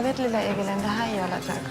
adaletliyle ilgilen daha iyi olacak.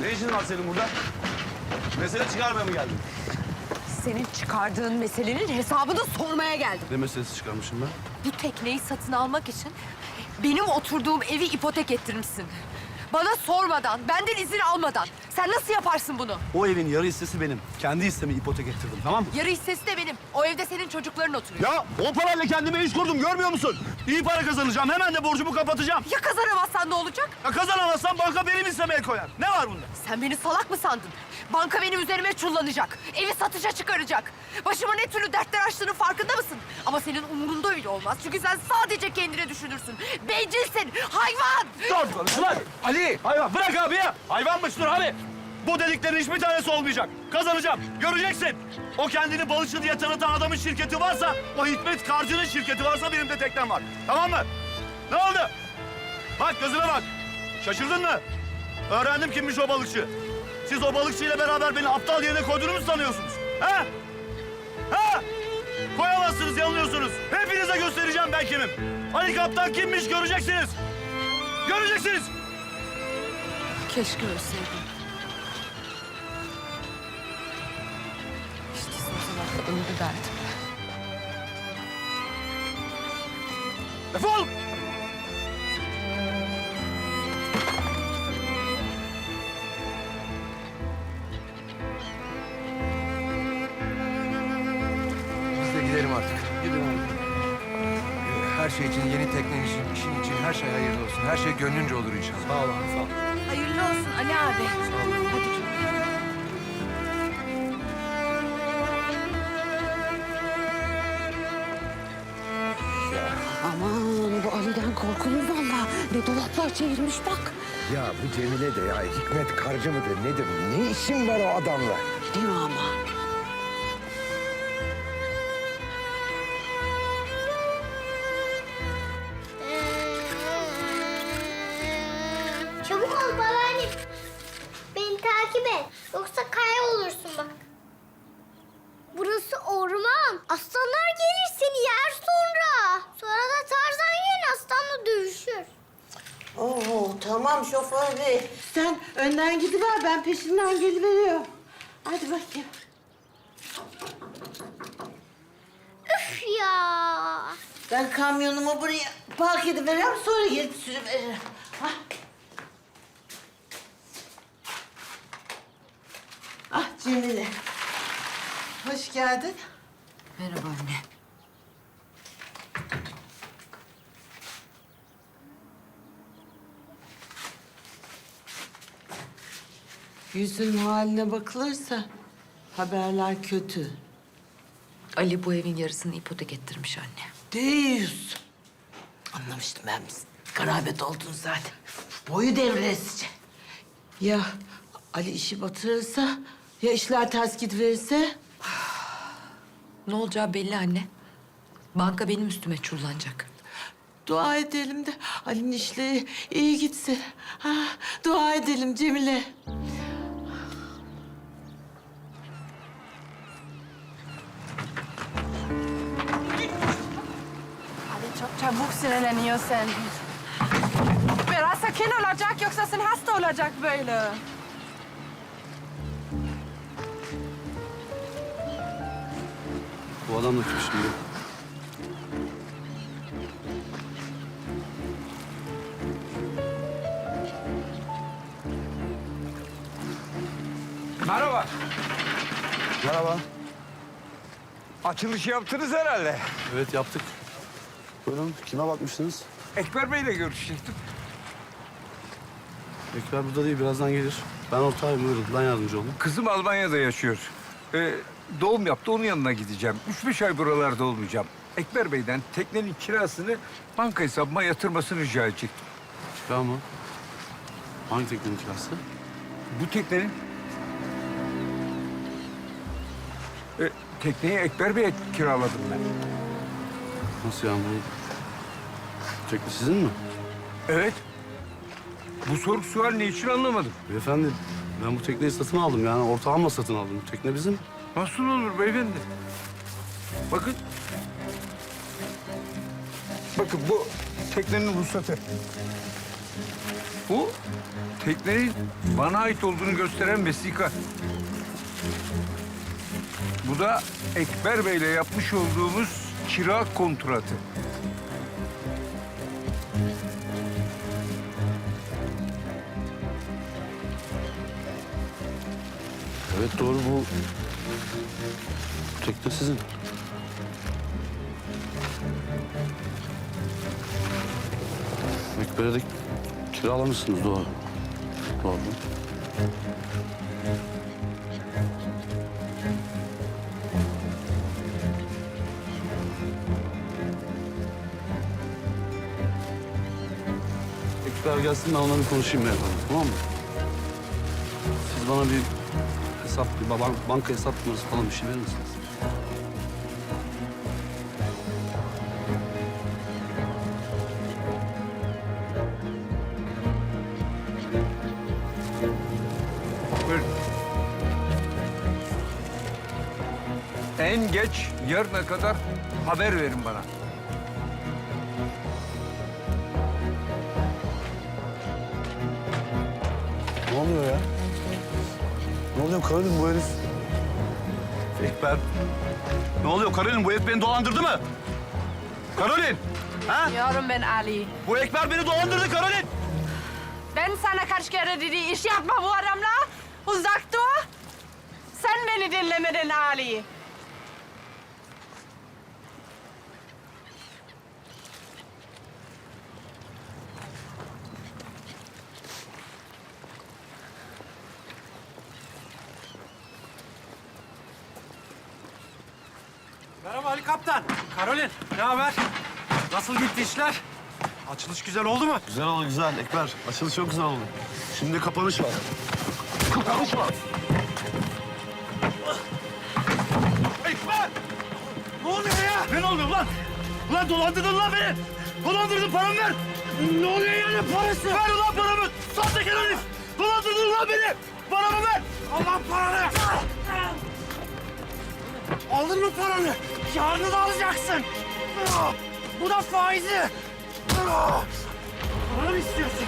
Ne işin var senin burada? Mesele çıkarmaya mı geldin? Senin çıkardığın meselenin hesabını sormaya geldim. Ne meselesi çıkarmışım ben? Bu tekneyi satın almak için benim oturduğum evi ipotek ettirmişsin. Bana sormadan, benden izin almadan. Sen nasıl yaparsın bunu? O evin yarı hissesi benim. Kendi hissemi ipotek ettirdim tamam mı? Yarı hissesi de benim. O evde senin çocukların oturuyor. Ya o parayla kendime iş kurdum görmüyor musun? İyi para kazanacağım. Hemen de borcumu kapatacağım. Ya kazanamazsan ne olacak? Ya kazanamazsam banka benim hisseme koyar. Ne var bunda? Sen beni salak mı sandın? Banka benim üzerime çullanacak. Evi satışa çıkaracak. Başıma ne türlü dertler açtığının farkında mısın? Ama senin umurunda öyle olmaz. Çünkü sen sadece kendine düşünürsün. Bencilsin, hayvan! Dur konuş lan. Ali. Hayvan bırak abi ya. Hayvanmış dur abi. Bu dediklerin hiçbir tanesi olmayacak. Kazanacağım. Göreceksin. O kendini balıkçı diye tanıtan adamın şirketi varsa, o Hikmet Karcı'nın şirketi varsa benim de teknem var. Tamam mı? Ne oldu? Bak gözüme bak. Şaşırdın mı? Öğrendim kimmiş o balıkçı. Siz o balıkçıyla beraber beni aptal yerine koyduğunu mu sanıyorsunuz? Ha? Ha? Koyamazsınız, yanılıyorsunuz. Hepinize göstereceğim ben kimim. Ali Kaptan kimmiş göreceksiniz. Göreceksiniz. Keşke ölseydim. Öldü derdim. Defol! Biz de gidelim artık. Gidelim. Her şey için, yeni teknen için, işin için her şey hayırlı olsun. Her şey gönlünce olur inşallah. Sağ olun, sağ olun. Hayırlı olsun Ali abi. Korkulur vallahi. Ne dolaplar çevirmiş bak. Ya bu Cemile de ya Hikmet Karcı mıdır nedir? Ne işin var o adamla? Sen önden gidiver ben peşinden geliveriyorum. Hadi bakayım. Üf ya. Ben kamyonumu buraya park ediveriyorum sonra gelip sürüveririm. Hah. Ah Cemile. Hoş geldin. Merhaba anne. Yüzün haline bakılırsa haberler kötü. Ali bu evin yarısını ipotek ettirmiş anne. Deyiz. Anlamıştım ben biz. Garabet oldun zaten. Boyu devresice. Ya Ali işi batırırsa, ya işler ters gidiverirse? Ne olacağı belli anne. Banka benim üstüme çullanacak. Dua edelim de Ali'nin işleri iyi gitsin. Ha, dua edelim Cemile. Çok çabuk sinirleniyor sen. Biraz sakin olacak yoksa sen hasta olacak böyle. Bu adam da kim şimdi? Merhaba. Merhaba. Açılışı yaptınız herhalde. Evet yaptık. Buyurun kime bakmıştınız? Ekber Bey'le görüşecektim. Ekber burada değil birazdan gelir. Ben ortağıyım buyurun ben yardımcı olayım. Kızım Almanya'da yaşıyor. Ee, doğum yaptı, onun yanına gideceğim. Üç beş ay buralarda olmayacağım. Ekber Bey'den teknenin kirasını banka hesabıma yatırmasını rica edecektim. Kira mı? Hangi teknenin kirası? Bu teknenin... Ee, tekneyi Ekber Bey'e kiraladım ben. Nasıl yani Tekne sizin mi? Evet. Bu soru sual ne için anlamadım. Beyefendi ben bu tekneyi satın aldım yani ortağımla satın aldım. Bu tekne bizim. Nasıl olur beyefendi? Bakın. Bakın bu teknenin ruhsatı. Bu teknenin bana ait olduğunu gösteren vesika. Bu da Ekber Bey'le yapmış olduğumuz kira kontratı. Evet doğru bu. tekne sizin. Ekber'e kiralamışsınız doğru. Doğru. Ekber gelsin ben onunla konuşayım beyefendi tamam mı? Siz bana bir hesap, bir banka, banka hesap numarası falan bir şey verir misiniz? Buyurun. En geç yarına kadar haber verin bana. Ne oluyor ya? Ne oluyor Karolin bu herif? Ekber. Ne oluyor Karolin? Bu herif beni dolandırdı mı? Karolin! Ha? Diyorum ben Ali. Bu Ekber beni dolandırdı Karolin! Ben sana kaç kere dedi iş yapma bu adamla. Uzak dur. Sen beni dinlemedin Ali. Merhaba Ali Kaptan. Karolin, ne haber? Nasıl gitti işler? Açılış güzel oldu mu? Güzel oldu güzel Ekber. Açılış çok güzel oldu. Şimdi kapanış var. Kapanış var. Ekber! Ne oluyor ya? Ne oluyor lan? Ulan dolandırdın lan beni! Dolandırdın paramı ver! Ne oluyor yani parası? Ver ulan paramı! Sahtekar herif! Dolandırdın lan beni! Paramı ver! Allah paranı! Aldın mı paranı? Yarını da alacaksın. Bu da faizi. Para mı istiyorsun?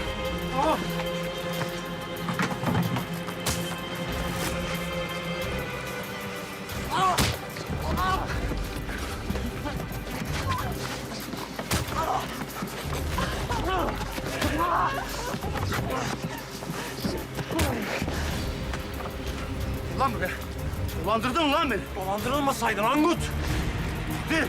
Lan be! Dolandırdın lan beni! Dolandırılmasaydın Angut. Git!